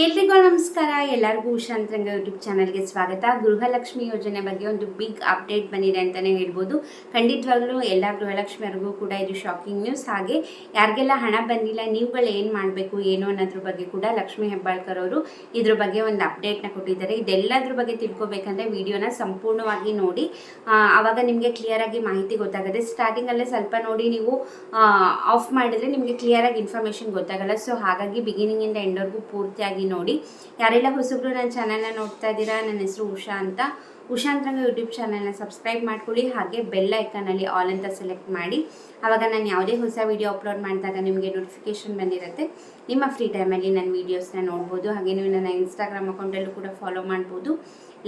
ಎಲ್ರಿಗೂ ನಮಸ್ಕಾರ. ಎಲ್ಲರಿಗೂ ಉಷಾಂತರಂಗ ಯೂಟ್ಯೂಬ್ ಚಾನಲ್ಗೆ ಸ್ವಾಗತ. ಗೃಹಲಕ್ಷ್ಮಿ ಯೋಜನೆ ಬಗ್ಗೆ ಒಂದು ಬಿಗ್ ಅಪ್ಡೇಟ್ ಬಂದಿದೆ ಅಂತಲೇ ಹೇಳ್ಬೋದು. ಖಂಡಿತವಾಗ್ಲೂ ಎಲ್ಲ ಗೃಹಲಕ್ಷ್ಮಿಯರಿಗೂ ಕೂಡ ಇದು ಶಾಕಿಂಗ್ ನ್ಯೂಸ್ ಹಾಗೆ ಯಾರಿಗೆಲ್ಲ ಹಣ ಬಂದಿಲ್ಲ, ನೀವುಗಳು ಏನು ಮಾಡಬೇಕು, ಏನು ಅನ್ನೋದ್ರ ಬಗ್ಗೆ ಕೂಡ ಲಕ್ಷ್ಮಿ ಹೆಬ್ಬಾಳ್ಕರ್ ಅವರು ಇದ್ರ ಬಗ್ಗೆ ಒಂದು ಅಪ್ಡೇಟ್ನ ಕೊಟ್ಟಿದ್ದಾರೆ. ಇದೆಲ್ಲದ್ರ ಬಗ್ಗೆ ತಿಳ್ಕೊಬೇಕಂದ್ರೆ ವಿಡಿಯೋನ ಸಂಪೂರ್ಣವಾಗಿ ನೋಡಿ. ಆವಾಗ ನಿಮಗೆ ಕ್ಲಿಯರಾಗಿ ಮಾಹಿತಿ ಗೊತ್ತಾಗುತ್ತೆ. ಸ್ಟಾರ್ಟಿಂಗಲ್ಲೇ ಸ್ವಲ್ಪ ನೋಡಿ ನೀವು ಆಫ್ ಮಾಡಿದರೆ ನಿಮಗೆ ಕ್ಲಿಯರಾಗಿ ಇನ್ಫಾರ್ಮೇಷನ್ ಗೊತ್ತಾಗಲ್ಲ. ಸೊ ಹಾಗಾಗಿ ಬಿಗಿನಿಂಗಿಂದ ಎಂಡ್ವರೆಗೂ ಪೂರ್ತಿಯಾಗಿ ನೋಡಿ. ಯಾರೆಲ್ಲ ಹೊಸಬ್ರು ನನ್ನ ಚಾನಲ್ನ ನೋಡ್ತಾ ಇದ್ದೀರಾ? ನನ್ನ ಹೆಸರು ಉಷಾ ಅಂತ. ಉಷಾಂತರಂಗ ಯೂಟ್ಯೂಬ್ ಚಾನಲ್ನ ಸಬ್ಸ್ಕ್ರೈಬ್ ಮಾಡ್ಕೊಳ್ಳಿ, ಹಾಗೆ ಬೆಲ್ ಐಕನಲ್ಲಿ ಆಲ್ ಅಂತ ಸೆಲೆಕ್ಟ್ ಮಾಡಿ. ಆವಾಗ ನಾನು ಯಾವುದೇ ಹೊಸ ವೀಡಿಯೋ ಅಪ್ಲೋಡ್ ಮಾಡಿದಾಗ ನಿಮಗೆ ನೋಟಿಫಿಕೇಷನ್ ಬಂದಿರುತ್ತೆ. ನಿಮ್ಮ ಫ್ರೀ ಟೈಮಲ್ಲಿ ನನ್ನ ವೀಡಿಯೋಸ್ನ ನೋಡ್ಬೋದು, ಹಾಗೆ ನೀವು ನನ್ನ ಇನ್ಸ್ಟಾಗ್ರಾಮ್ ಅಕೌಂಟಲ್ಲೂ ಕೂಡ ಫಾಲೋ ಮಾಡ್ಬೋದು.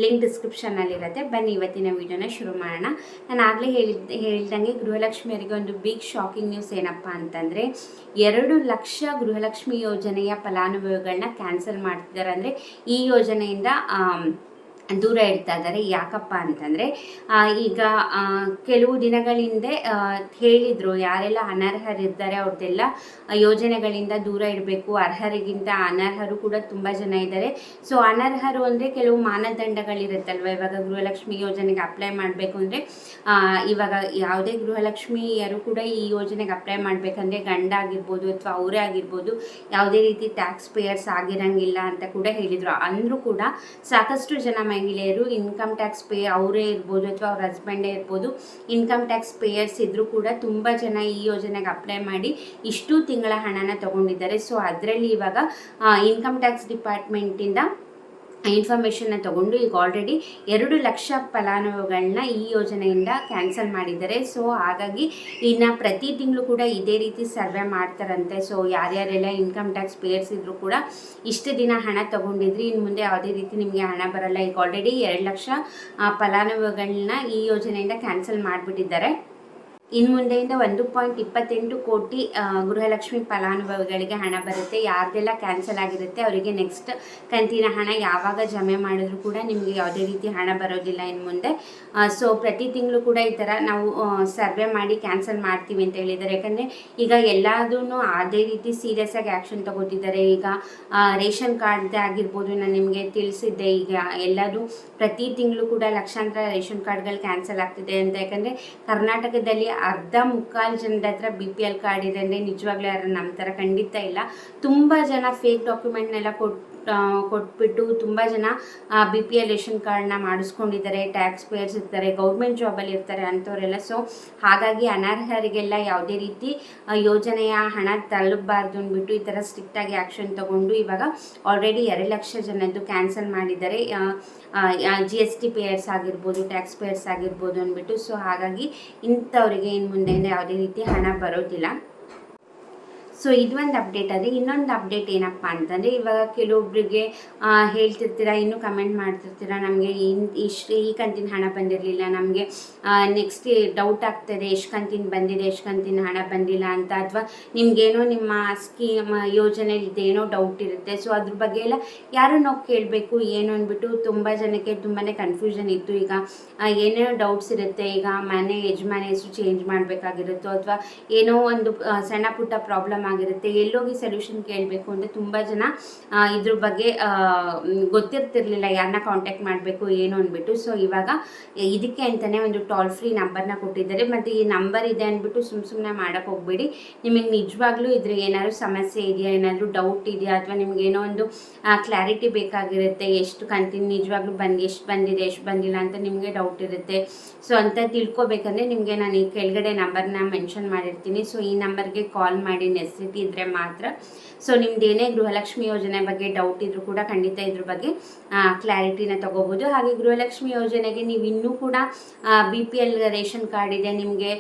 ಲಿಂಕ್ ಡಿಸ್ಕ್ರಿಪ್ಷನ್ನಲ್ಲಿರುತ್ತೆ ಬನ್ನಿ, ಇವತ್ತಿನ ವೀಡಿಯೋನ ಶುರು ಮಾಡೋಣ. ನಾನು ಆಗಲೇ ಹೇಳಿದ್ದ ಹೇಳ್ದಂಗೆ ಗೃಹಲಕ್ಷ್ಮಿಯರಿಗೆ ಒಂದು ಬಿಗ್ ಶಾಕಿಂಗ್ ನ್ಯೂಸ್ ಏನಪ್ಪ ಅಂತಂದರೆ, ಎರಡು ಲಕ್ಷ ಗೃಹಲಕ್ಷ್ಮಿ ಯೋಜನೆಯ ಫಲಾನುಭವಿಗಳನ್ನ ಕ್ಯಾನ್ಸಲ್ ಮಾಡ್ತಿದ್ದಾರೆ ಅಂದರೆ ಈ ಯೋಜನೆಯಿಂದ ದೂರ ಇಡ್ತಾ ಇದ್ದಾರೆ. ಯಾಕಪ್ಪ ಅಂತಂದರೆ ಈಗ ಕೆಲವು ದಿನಗಳಿಂದೆ ಹೇಳಿದರು ಯಾರೆಲ್ಲ ಅನರ್ಹರಿದ್ದಾರೆ ಅವ್ರದ್ದೆಲ್ಲ ಯೋಜನೆಗಳಿಂದ ದೂರ ಇಡಬೇಕು, ಅರ್ಹರಿಗಿಂತ ಅನರ್ಹರು ಕೂಡ ತುಂಬ ಜನ ಇದ್ದಾರೆ. ಸೊ ಅನರ್ಹರು ಅಂದರೆ ಕೆಲವು ಮಾನದಂಡಗಳಿರುತ್ತಲ್ವ? ಇವಾಗ ಗೃಹಲಕ್ಷ್ಮಿ ಯೋಜನೆಗೆ ಅಪ್ಲೈ ಮಾಡಬೇಕು ಅಂದರೆ ಇವಾಗ ಯಾವುದೇ ಗೃಹಲಕ್ಷ್ಮಿಯರು ಕೂಡ ಈ ಯೋಜನೆಗೆ ಅಪ್ಲೈ ಮಾಡಬೇಕಂದ್ರೆ ಗಂಡ ಆಗಿರ್ಬೋದು ಅಥವಾ ಅವರೇ ಆಗಿರ್ಬೋದು, ಯಾವುದೇ ರೀತಿ ಟ್ಯಾಕ್ಸ್ ಪೇಯರ್ಸ್ ಆಗಿರಂಗಿಲ್ಲ ಅಂತ ಕೂಡ ಹೇಳಿದರು. ಅಂದರೂ ಕೂಡ ಸಾಕಷ್ಟು ಜನ ಮಹಿಳೆಯರು ಇನ್ಕಮ್ ಟ್ಯಾಕ್ಸ್ ಪೇ ಅವರೇ ಇರ್ಬೋದು ಅಥವಾ ಅವ್ರ ಹಸ್ಬೆಂಡೇ ಇರ್ಬೋದು ಇನ್ಕಮ್ ಟ್ಯಾಕ್ಸ್ ಪೇಯರ್ಸ್ ಇದ್ದರೂ ಕೂಡ ತುಂಬ ಜನ ಈ ಯೋಜನೆಗೆ ಅಪ್ಲೈ ಮಾಡಿ ಇಷ್ಟು ತಿಂಗಳ ಹಣನ ತಗೊಂಡಿದ್ದಾರೆ. ಸೊ ಅದರಲ್ಲಿ ಇವಾಗ ಇನ್ಕಮ್ ಟ್ಯಾಕ್ಸ್ ಡಿಪಾರ್ಟ್ಮೆಂಟಿಂದ ಇನ್ಫಾರ್ಮೇಷನ್ನ ತಗೊಂಡು ಈಗ ಆಲ್ರೆಡಿ ಎರಡು ಲಕ್ಷ ಫಲಾನುಭವಿಗಳನ್ನ ಈ ಯೋಜನೆಯಿಂದ ಕ್ಯಾನ್ಸಲ್ ಮಾಡಿದ್ದಾರೆ. ಸೊ ಹಾಗಾಗಿ ಇನ್ನು ಪ್ರತಿ ತಿಂಗಳು ಕೂಡ ಇದೇ ರೀತಿ ಸರ್ವೆ ಮಾಡ್ತಾರಂತೆ. ಸೊ ಯಾರ್ಯಾರೆಲ್ಲ ಇನ್ಕಮ್ ಟ್ಯಾಕ್ಸ್ ಪೇರ್ಸ್ ಇದ್ದರೂ ಕೂಡ ಇಷ್ಟು ದಿನ ಹಣ ತಗೊಂಡಿದ್ರಿ ಇನ್ನು ಮುಂದೆ ಯಾವುದೇ ರೀತಿ ನಿಮಗೆ ಹಣ ಬರಲ್ಲ. ಈಗ ಆಲ್ರೆಡಿ ಎರಡು ಲಕ್ಷ ಫಲಾನುಭವಿಗಳನ್ನ ಈ ಯೋಜನೆಯಿಂದ ಕ್ಯಾನ್ಸಲ್ ಮಾಡಿಬಿಟ್ಟಿದ್ದಾರೆ. ಇನ್ನು ಮುಂದೆಯಿಂದ ಒಂದು ಪಾಯಿಂಟ್ ಇಪ್ಪತ್ತೆಂಟು ಕೋಟಿ ಗೃಹಲಕ್ಷ್ಮಿ ಫಲಾನುಭವಿಗಳಿಗೆ ಹಣ ಬರುತ್ತೆ. ಯಾರ್ದೆಲ್ಲ ಕ್ಯಾನ್ಸಲ್ ಆಗಿರುತ್ತೆ ಅವರಿಗೆ ನೆಕ್ಸ್ಟ್ ಕಂತಿನ ಹಣ ಯಾವಾಗ ಜಮೆ ಮಾಡಿದ್ರು ಕೂಡ ನಿಮಗೆ ಯಾವುದೇ ರೀತಿ ಹಣ ಬರೋದಿಲ್ಲ ಇನ್ನು ಮುಂದೆ. ಸೊ ಪ್ರತಿ ತಿಂಗಳು ಕೂಡ ಈ ಥರ ನಾವು ಸರ್ವೆ ಮಾಡಿ ಕ್ಯಾನ್ಸಲ್ ಮಾಡ್ತೀವಿ ಅಂತ ಹೇಳಿದ್ದಾರೆ. ಯಾಕಂದರೆ ಈಗ ಎಲ್ಲದೂ ಅದೇ ರೀತಿ ಸೀರಿಯಸ್ ಆಗಿ ಆ್ಯಕ್ಷನ್ ತಗೋತಿದ್ದಾರೆ. ಈಗ ರೇಷನ್ ಕಾರ್ಡ್ದೇ ಆಗಿರ್ಬೋದು ನಾನು ನಿಮಗೆ ತಿಳಿಸಿದ್ದೆ. ಈಗ ಎಲ್ಲರೂ ಪ್ರತಿ ತಿಂಗಳು ಕೂಡ ಲಕ್ಷಾಂತರ ರೇಷನ್ ಕಾರ್ಡ್ಗಳು ಕ್ಯಾನ್ಸಲ್ ಆಗ್ತಿದೆ ಅಂತ. ಯಾಕಂದರೆ ಕರ್ನಾಟಕದಲ್ಲಿ ಅರ್ಧ ಮುಕ್ಕಾಲು ಜನರ ಹತ್ರ ಬಿ ಪಿ ಎಲ್ ಕಾರ್ಡ್ ಇದೆ ಅಂದರೆ ನಿಜವಾಗ್ಲೂ ಯಾರು ಥರ ಖಂಡಿತ ಇಲ್ಲ. ತುಂಬ ಜನ ಫೇಕ್ ಡಾಕ್ಯುಮೆಂಟ್ನೆಲ್ಲ ಕೊಟ್ಟು ಕೊಟ್ಬಿಟ್ಟು ತುಂಬ ಜನ ಬಿ ಪಿ ಎಲ್ ರೇಷನ್ ಕಾರ್ಡ್ನ ಮಾಡಿಸ್ಕೊಂಡಿದ್ದಾರೆ ಟ್ಯಾಕ್ಸ್ ಪೇಯರ್ಸ್ ಇರ್ತಾರೆ ಗೌರ್ಮೆಂಟ್ ಜಾಬಲ್ಲಿ ಇರ್ತಾರೆ ಅಂಥವರೆಲ್ಲ ಸೊ ಹಾಗಾಗಿ ಅನರ್ಹರಿಗೆಲ್ಲ ಯಾವುದೇ ರೀತಿ ಯೋಜನೆಯ ಹಣ ತಲುಪಬಾರ್ದು ಅಂದ್ಬಿಟ್ಟು ಈ ಥರ ಸ್ಟ್ರಿಕ್ಟಾಗಿ ಆ್ಯಕ್ಷನ್ ತಗೊಂಡು ಇವಾಗ ಆಲ್ರೆಡಿ ಎರಡು ಲಕ್ಷ ಜನದ್ದು ಕ್ಯಾನ್ಸಲ್ ಮಾಡಿದ್ದಾರೆ. ಜಿ ಎಸ್ ಟಿ ಪೇಯರ್ಸ್ ಆಗಿರ್ಬೋದು ಟ್ಯಾಕ್ಸ್ ಪೇಯರ್ಸ್ ಆಗಿರ್ಬೋದು ಅಂದ್ಬಿಟ್ಟು. ಸೊ ಹಾಗಾಗಿ ಇಂಥವರಿಗೆ ಇನ್ನು ಮುಂದೆ ಯಾವುದೇ ರೀತಿ ಹಣ ಬರೋದಿಲ್ಲ. ಸೊ ಇದೊಂದು ಅಪ್ಡೇಟ್ ಆದರೆ ಇನ್ನೊಂದು ಅಪ್ಡೇಟ್ ಏನಪ್ಪ ಅಂತಂದರೆ ಇವಾಗ ಕೆಲವೊಬ್ಬರಿಗೆ ಹೇಳ್ತಿರ್ತೀರ, ಇನ್ನೂ ಕಮೆಂಟ್ ಮಾಡ್ತಿರ್ತೀರ, ನಮಗೆ ಇಷ್ಟು, ಈ ಕಂತಿನ ಹಣ ಬಂದಿರಲಿಲ್ಲ, ನಮಗೆ ನೆಕ್ಸ್ಟ್ ಡೌಟ್ ಆಗ್ತದೆ, ಎಷ್ಟು ಕಂತಿನ ಬಂದಿದೆ, ಎಷ್ಟು ಕಂತಿನ ಹಣ ಬಂದಿಲ್ಲ ಅಂತ, ಅಥವಾ ನಿಮಗೇನೋ ನಿಮ್ಮ ಸ್ಕೀಮ್ ಯೋಜನೆಯಲ್ಲಿ ಏನೋ ಡೌಟ್ ಇರುತ್ತೆ. ಸೊ ಅದ್ರ ಬಗ್ಗೆ ಎಲ್ಲ ಯಾರು ನಾವು ಕೇಳಬೇಕು, ಏನು ಅಂದ್ಬಿಟ್ಟು ತುಂಬ ಜನಕ್ಕೆ ತುಂಬಾ ಕನ್ಫ್ಯೂಷನ್ ಇತ್ತು. ಈಗ ಏನೇನೋ ಡೌಟ್ಸ್ ಇರುತ್ತೆ, ಈಗ ಮನೆ ಯಜಮಾನ ಹೆಸರು ಚೇಂಜ್ ಮಾಡಬೇಕಾಗಿರುತ್ತೋ, ಅಥವಾ ಏನೋ ಒಂದು ಸಣ್ಣ ಪುಟ್ಟ ಪ್ರಾಬ್ಲಮ್ ಆಗಿರುತ್ತೆ. ಎಲ್ಲೋಗಿ ಸೊಲ್ಯೂಷನ್ ಕೇಳಬೇಕು ಅಂದರೆ ತುಂಬ ಜನ ಇದ್ರ ಬಗ್ಗೆ ಗೊತ್ತಿರ್ತಿರ್ಲಿಲ್ಲ ಯಾರನ್ನ ಕಾಂಟ್ಯಾಕ್ಟ್ ಮಾಡಬೇಕು, ಏನು ಅಂದ್ಬಿಟ್ಟು. ಸೊ ಇವಾಗ ಇದಕ್ಕೆ ಅಂತಲೇ ಒಂದು ಟೋಲ್ ಫ್ರೀ ನಂಬರ್ನ ಕೊಟ್ಟಿದ್ದಾರೆ. ಮತ್ತು ಈ ನಂಬರ್ ಇದೆ ಅಂದ್ಬಿಟ್ಟು ಸುಮ್ಮ ಸುಮ್ಮನೆ ಮಾಡೋಕ್ಕೆ ಹೋಗ್ಬೇಡಿ. ನಿಮಗೆ ನಿಜವಾಗ್ಲೂ ಇದ್ರ ಏನಾದರೂ ಸಮಸ್ಯೆ ಇದೆಯಾ, ಏನಾದರೂ ಡೌಟ್ ಇದೆಯಾ, ಅಥವಾ ನಿಮ್ಗೆ ಏನೋ ಒಂದು ಕ್ಲಾರಿಟಿ ಬೇಕಾಗಿರುತ್ತೆ, ಎಷ್ಟು ಕಂತಿನ ನಿಜವಾಗ್ಲೂ ಬಂದು, ಎಷ್ಟು ಬಂದಿದೆ, ಎಷ್ಟು ಬಂದಿಲ್ಲ ಅಂತ ನಿಮಗೆ ಡೌಟ್ ಇರುತ್ತೆ. ಸೊ ಅಂತ ತಿಳ್ಕೊಬೇಕಂದ್ರೆ ನಿಮಗೆ ನಾನು ಈ ಕೆಳಗಡೆ ನಂಬರ್ನ ಮೆನ್ಷನ್ ಮಾಡಿರ್ತೀನಿ. ಸೊ ಈ ನಂಬರ್ಗೆ ಕಾಲ್ ಮಾಡಿ ನೆಸಿಟಿ ಇದ್ದರೆ ಮಾತ್ರ. ಸೊ ನಿಮ್ದು ಏನೇ ಗೃಹಲಕ್ಷ್ಮಿ ಯೋಜನೆ ಬಗ್ಗೆ ಡೌಟ್ ಇದ್ರೂ ಕೂಡ ಖಂಡಿತ ಇದ್ರ ಬಗ್ಗೆ ಕ್ಲಾರಿಟಿನ ತಗೋಬೋದು. ಹಾಗೆ ಗೃಹಲಕ್ಷ್ಮಿ ಯೋಜನೆಗೆ ನೀವು ಇನ್ನೂ ಕೂಡ B P L ration card ಇದೆ, ನಿಮಗೆ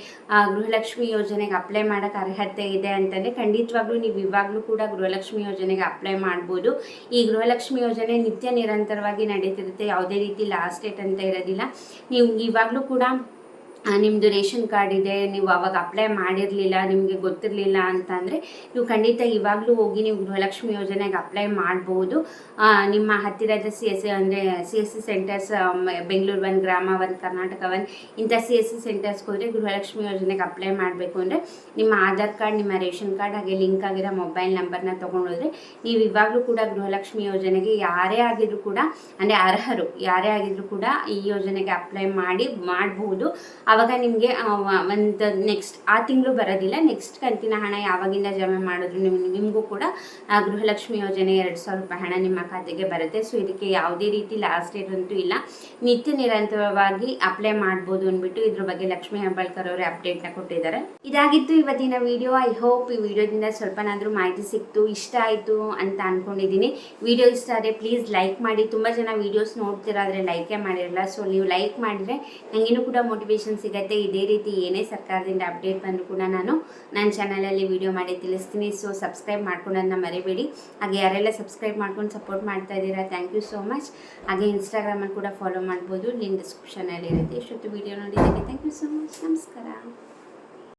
ಗೃಹಲಕ್ಷ್ಮಿ ಯೋಜನೆಗೆ ಅಪ್ಲೈ ಮಾಡೋಕ್ಕೆ ಅರ್ಹತೆ ಇದೆ ಅಂತಂದರೆ ಖಂಡಿತವಾಗ್ಲೂ ನೀವು ಇವಾಗಲೂ ಕೂಡ ಗೃಹಲಕ್ಷ್ಮಿ ಯೋಜನೆಗೆ ಅಪ್ಲೈ ಮಾಡ್ಬೋದು. ಈ ಗೃಹಲಕ್ಷ್ಮಿ ಯೋಜನೆ ನಿತ್ಯ ನಿರಂತರವಾಗಿ ನಡೀತಿರುತ್ತೆ, ಯಾವುದೇ ರೀತಿ ಲಾಸ್ಟ್ ಡೇಟ್ ಅಂತ ಇರೋದಿಲ್ಲ. ನೀವು ಇವಾಗಲೂ ಕೂಡ ನಿಮ್ಮದು ರೇಷನ್ ಕಾರ್ಡ್ ಇದೆ, ನೀವು ಅವಾಗ ಅಪ್ಲೈ ಮಾಡಿರಲಿಲ್ಲ, ನಿಮಗೆ ಗೊತ್ತಿರಲಿಲ್ಲ ಅಂತಂದರೆ ನೀವು ಖಂಡಿತ ಇವಾಗಲೂ ಹೋಗಿ ನೀವು ಗೃಹಲಕ್ಷ್ಮಿ ಯೋಜನೆಗೆ ಅಪ್ಲೈ ಮಾಡ್ಬೋದು. ನಿಮ್ಮ ಹತ್ತಿರದ ಸಿ ಎಸ್ ಸಿ ಅಂದರೆ C S C centres Bengaluru one Grama one Karnataka one ಇಂಥ ಸಿ ಎಸ್ ಸಿ ಸೆಂಟರ್ಸ್ಗೆ ಹೋದರೆ ಗೃಹಲಕ್ಷ್ಮಿ ಯೋಜನೆಗೆ ಅಪ್ಲೈ ಮಾಡಬೇಕು ಅಂದರೆ ನಿಮ್ಮ ಆಧಾರ್ ಕಾರ್ಡ್, ನಿಮ್ಮ ರೇಷನ್ ಕಾರ್ಡ್ ಹಾಗೆ ಲಿಂಕ್ ಆಗಿರೋ ಮೊಬೈಲ್ ನಂಬರ್ನ ತೊಗೊಂಡೋದ್ರೆ ನೀವು ಇವಾಗಲೂ ಕೂಡ ಗೃಹಲಕ್ಷ್ಮಿ ಯೋಜನೆಗೆ ಯಾರೇ ಆಗಿದ್ರು ಕೂಡ, ಅಂದರೆ ಅರ್ಹರು, ಯಾರೇ ಆಗಿದ್ರು ಕೂಡ ಈ ಯೋಜನೆಗೆ ಅಪ್ಲೈ ಮಾಡಿ ಮಾಡಬಹುದು ಆವಾಗ ನಿಮಗೆ ಒಂದು ನೆಕ್ಸ್ಟ್ ಆ ತಿಂಗಳು ಬರೋದಿಲ್ಲ. ನೆಕ್ಸ್ಟ್ ಕಂತಿನ ಹಣ ಯಾವಾಗಿಂದ ಜಮೆ ಮಾಡಿದ್ರು ನಿಮ್, ನಿಮಗೂ ಕೂಡ ಗೃಹಲಕ್ಷ್ಮಿ ಯೋಜನೆ ಎರಡು ಸಾವಿರ ರೂಪಾಯಿ ಹಣ ನಿಮ್ಮ ಖಾತೆಗೆ ಬರುತ್ತೆ. ಸೊ ಇದಕ್ಕೆ ಯಾವುದೇ ರೀತಿ ಲಾಸ್ಟ್ ಡೇಟ್ ಅಂತೂ ಇಲ್ಲ. ನಿತ್ಯ ನಿರಂತರವಾಗಿ ಅಪ್ಲೈ ಮಾಡ್ಬೋದು ಅಂದ್ಬಿಟ್ಟು ಇದ್ರ ಬಗ್ಗೆ ಲಕ್ಷ್ಮಿ ಹೆಬ್ಬಾಳ್ಕರ್ ಅವರೇ ಅಪ್ಡೇಟ್ನ ಕೊಟ್ಟಿದ್ದಾರೆ. ಇದಾಗಿತ್ತು ಇವತ್ತಿನ ವಿಡಿಯೋ ಐ ಹೋಪ್ ಈ ವಿಡಿಯೋದಿಂದ ಸ್ವಲ್ಪನಾದರೂ ಮಾಹಿತಿ ಸಿಕ್ತು, ಇಷ್ಟ ಆಯಿತು ಅಂತ ಅಂದ್ಕೊಂಡಿದ್ದೀನಿ ವಿಡಿಯೋ ಇಷ್ಟ ಆದರೆ ಪ್ಲೀಸ್ ಲೈಕ್ ಮಾಡಿ. ತುಂಬ ಜನ ವೀಡಿಯೋಸ್ ನೋಡ್ತಿರಾದರೆ ಲೈಕೇ ಮಾಡಿರಲ್ಲ. ಸೊ ನೀವು ಲೈಕ್ ಮಾಡಿದರೆ ನನಗೇನು ಕೂಡ ಮೋಟಿವೇಶನ್ ಸಿಗುತ್ತೆ. ಇದೇ ರೀತಿ ಏನೇ ಸರ್ಕಾರದಿಂದ ಅಪ್ಡೇಟ್ ಬಂದರೂ ಕೂಡ ನಾನು ನನ್ನ ಚಾನಲಲ್ಲಿ ವಿಡಿಯೋ ಮಾಡಿ ತಿಳಿಸ್ತೀನಿ. ಸೊ ಸಬ್ಸ್ಕ್ರೈಬ್ ಮಾಡ್ಕೊಳೋದನ್ನ ಮರಿಬೇಡಿ. ಹಾಗೆ ಯಾರೆಲ್ಲ ಸಬ್ಸ್ಕ್ರೈಬ್ ಮಾಡ್ಕೊಂಡು ಸಪೋರ್ಟ್ ಮಾಡ್ತಾ ಇದ್ದೀರಾ ಥ್ಯಾಂಕ್ ಯು ಸೋ ಮಚ್ ಹಾಗೆ ಇನ್ಸ್ಟಾಗ್ರಾಮಲ್ಲಿ ಕೂಡ ಫಾಲೋ ಮಾಡ್ಬೋದು. ಲಿಂಕ್ ಡಿಸ್ಕ್ರಿಪ್ಷನಲ್ಲಿ ಇರುತ್ತೆ. ಇಷ್ಟೊತ್ತು ವಿಡಿಯೋ ನೋಡಿದ್ದೀನಿ ಥ್ಯಾಂಕ್ ಯು ಸೋ ಮಚ್ ನಮಸ್ಕಾರ.